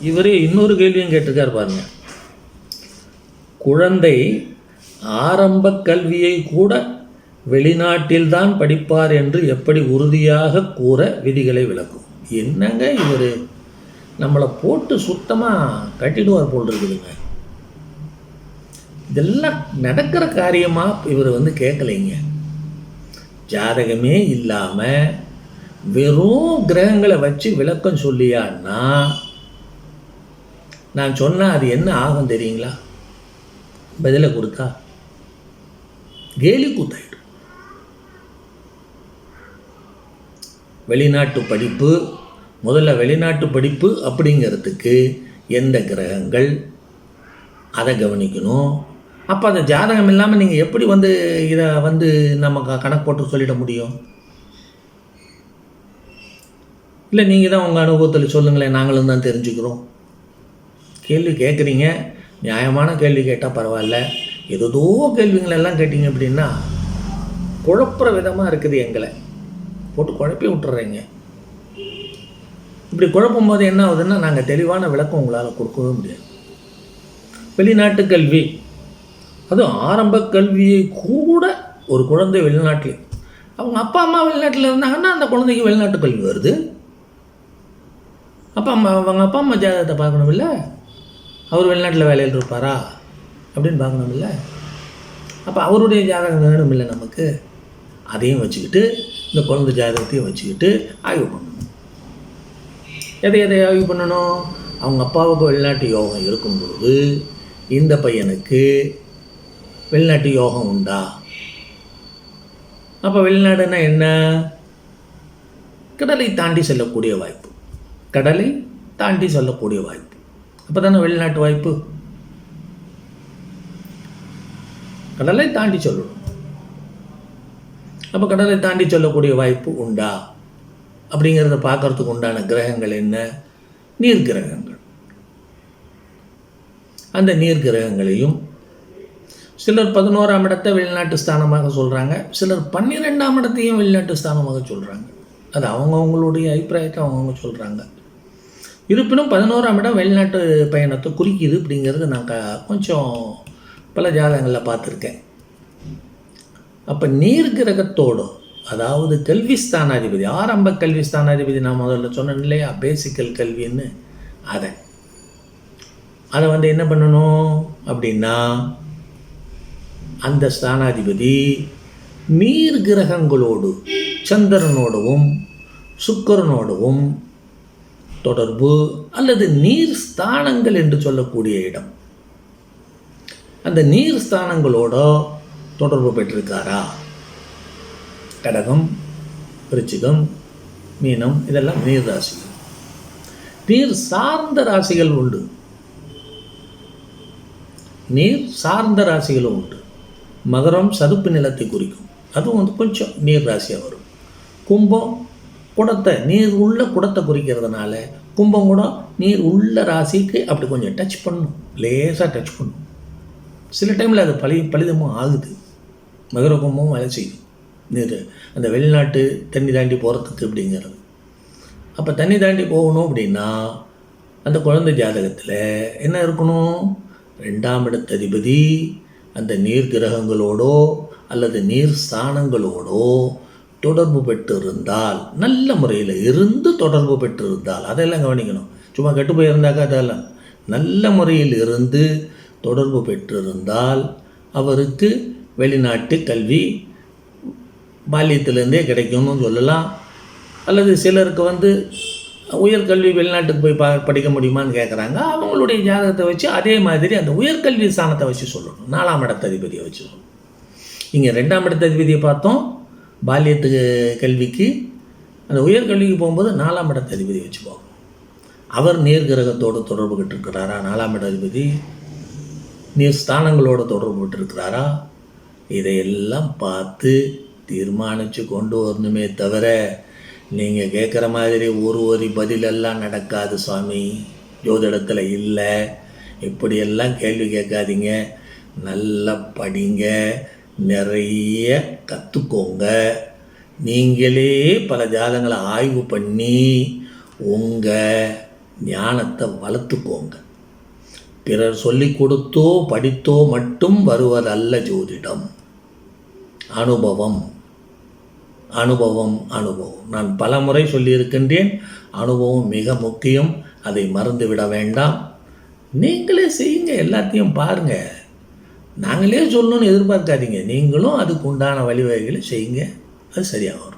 இவரே இன்னொரு கேள்வியும் கேட்டிருக்கார் பாருங்க. குழந்தை ஆரம்ப கல்வியை கூட வெளிநாட்டில்தான் படிப்பார் என்று எப்படி உறுதியாக கூற விதிகளை விளக்கும்? என்னங்க இவர்? நம்மளை போட்டு சுத்தமாக கட்டிடுவார் போல் இருக்குதுங்க இதெல்லாம் நடக்கிற காரியமாக இவர் வந்து கேட்கலைங்க. ஜாதகமே இல்லாமல் வெறும் கிரகங்களை வச்சு விளக்கம் சொல்லியான்னா நான் சொன்னால் அது என்ன ஆகும் தெரியுங்களா? பதிலை கொடுத்தா? கேலி கூத்தாயிடும். வெளிநாட்டு படிப்பு முதல்ல வெளிநாட்டு படிப்பு அப்படிங்கிறதுக்கு எந்த கிரகங்கள்? அதை கவனிக்கணும். அப்போ அந்த ஜாதகம் இல்லாமல் நீங்கள் எப்படி வந்து இதை வந்து நம்ம க- கணக்கு போட்டு சொல்லிட முடியும்? இல்லை நீங்கள் தான் உங்கள் அனுபவத்தில் சொல்லுங்களேன் நாங்களும் தான் தெரிஞ்சுக்கிறோம். கேள்வி கேட்குறீங்க? நியாயமான கேள்வி கேட்டால் பரவாயில்ல. ஏதோ கேள்விங்களெல்லாம் கேட்டிங்க அப்படின்னா குழப்புற விதமாக இருக்குது எங்களை. போட்டு குழப்பி விட்டுறீங்க. இப்படி குழப்பும் போது என்ன ஆகுதுன்னா நாங்கள் தெளிவான விளக்கம் உங்களால் கொடுக்கவே முடியாது. வெளிநாட்டு கல்வி. அதுவும் ஆரம்ப கல்வியை கூட ஒரு குழந்தை வெளிநாட்டில் அவங்க அப்பா அம்மா வெளிநாட்டில் இருந்தாங்கன்னா அந்த குழந்தைக்கு வெளிநாட்டு கல்வி வருது. அப்பா அம்மா அவங்க அப்பா அம்மா ஜாதகத்தை பார்க்கணும் இல்லை அவர் வெளிநாட்டில் வேலையில் இருப்பாரா? அப்படின்னு பார்க்கணும் இல்லை அப்போ அவருடைய ஜாதகம் வேணும் இல்லை நமக்கு? அதையும் வச்சுக்கிட்டு இந்த குழந்தை ஜாதகத்தையும் வச்சுக்கிட்டு ஆய்வு பண்ணணும். எதை எதை ஆய்வு பண்ணணும்? அவங்க அப்பாவுக்கு வெளிநாட்டு யோகம் இருக்கும்போது இந்த பையனுக்கு வெளிநாட்டு யோகம் உண்டா? அப்போ வெளிநாடுன்னா என்ன? கடலை தாண்டி செல்லக்கூடிய வாய்ப்பு. கடலை தாண்டி செல்லக்கூடிய வாய்ப்பு. அப்போ தானே வெளிநாட்டு வாய்ப்பு? கடலை தாண்டி சொல்லணும். அப்போ கடலை தாண்டி சொல்லக்கூடிய வாய்ப்பு உண்டா? அப்படிங்கிறத பார்க்கறதுக்கு உண்டான கிரகங்கள் என்ன? நீர் கிரகங்கள் அந்த நீர் கிரகங்களையும் சிலர் பதினோராம் இடத்தை வெளிநாட்டு ஸ்தானமாக சொல்கிறாங்க சிலர் பன்னிரெண்டாம் இடத்தையும் வெளிநாட்டு ஸ்தானமாக சொல்கிறாங்க அது அவங்கவுங்களுடைய அபிப்பிராயத்தை அவங்கவுங்க சொல்கிறாங்க இருப்பினும் பதினோராம் இடம் வெளிநாட்டு பயணத்தை குறிக்குது அப்படிங்கிறது நாங்கள் கொஞ்சம் பல ஜாதகங்களில் பார்த்துருக்கேன். அப்போ நீர் கிரகத்தோடு அதாவது கல்வி ஸ்தானாதிபதி ஆரம்ப கல்வி ஸ்தானாதிபதி நான் முதல்ல சொன்னேன் இல்லையா? பேசிக்கல் கல்வின்னு. அதை. அதை வந்து என்ன பண்ணணும் அப்படின்னா அந்த ஸ்தானாதிபதி நீர் கிரகங்களோடு சந்திரனோடவும் சுக்கிரனோடவும் தொடர்பு அல்லது நீர் ஸ்தானங்கள் என்று சொல்லக்கூடிய இடம். அந்த நீர் ஸ்தானங்களோட தொடர்பு பெற்றிருக்காரா? கடகம் விருச்சிகம் மீனம் இதெல்லாம் நீர் ராசிகள். நீர் சார்ந்த ராசிகள் உண்டு. நீர் சார்ந்த ராசிகளும் உண்டு. மகரம் சதுப்பு நிலத்தை குறிக்கும். அதுவும் வந்து கொஞ்சம் நீர் ராசியாக வரும். கும்பம் குடத்தை நீர் உள்ள குடத்தை குறிக்கிறதுனால கும்பம் கூட நீர் உள்ள ராசிக்கு அப்படி கொஞ்சம் டச் பண்ணும். லேசாக டச் பண்ணும். சில டைமில் அது பழி பலிதமும் ஆகுது. மகர கும்பமும் வேலை செய்யும். நீர் அந்த வெளிநாட்டு தண்ணி தாண்டி போகிறதுக்கு அப்படிங்கிறது. அப்போ தண்ணி தாண்டி போகணும் அப்படின்னா அந்த குழந்தை ஜாதகத்தில் என்ன இருக்கணும்? ரெண்டாம் இடத்ததிபதி அந்த நீர் கிரகங்களோடோ அல்லது நீர் ஸ்தானங்களோடோ தொடர்பு பெற்றிருந்தால் நல்ல முறையில் இருந்து தொடர்பு பெற்றிருந்தால் அதெல்லாம் கவனிக்கணும். சும்மா கெட்டு போயிருந்தாக்கா அதெல்லாம். நல்ல முறையில் இருந்து தொடர்பு பெற்றிருந்தால் அவருக்கு வெளிநாட்டு கல்வி பால்யத்திலேருந்தே கிடைக்கும்னு சொல்லலாம். அல்லது சிலருக்கு வந்து உயர்கல்வி வெளிநாட்டுக்கு போய் பா படிக்க முடியுமான்னு கேட்குறாங்க அவங்களுடைய ஜாதகத்தை வச்சு அதே மாதிரி அந்த உயர்கல்வி ஸ்தானத்தை வச்சு சொல்லணும். நாலாம் இடத்ததிபதியை வச்சு சொல்லணும். இங்கே ரெண்டாம் இடத்ததிபதியை பார்த்தோம். பால்யத்துக்கு கல்விக்கு அந்த உயர்கல்விக்கு போகும்போது நாலாம் இடத்ததிபதி வச்சு வச்சுப்போம் அவர் நீர் கிரகத்தோடு தொடர்பு கிட்டிருக்கிறாரா நாலாம் இடதிபதி நீர் ஸ்தானங்களோட தொடர்பு விட்டுருக்கிறாரா இதையெல்லாம் பார்த்து தீர்மானித்து கொண்டு வரணுமே தவிர நீங்கள் கேட்குற மாதிரி ஒரு ஒரு பதிலெல்லாம் நடக்காது சுவாமி. ஜோதிடத்தில் இல்லை. இப்படியெல்லாம் கேள்வி கேட்காதீங்க. நல்லா படிங்க. நிறைய கற்றுக்கோங்க நீங்களே பல ஜாதங்களை ஆய்வு பண்ணி உங்கள் ஞானத்தை வளர்த்துக்கோங்க. பிறர் சொல்லி கொடுத்தோ படித்தோ மட்டும் வருவதல்ல ஜோதிடம். அனுபவம். அனுபவம் அனுபவம். நான் பல முறை சொல்லியிருக்கின்றேன். அனுபவம் மிக முக்கியம். அதை மறந்துவிட வேண்டாம். நீங்களே செய்யுங்க. எல்லாத்தையும் பாருங்கள் நாங்களே சொல்லணும்னு எதிர்பார்க்காதீங்க. நீங்களும் அதுக்கு உண்டான வழிவகைகளை செய்யுங்க. அது சரியாக வரும்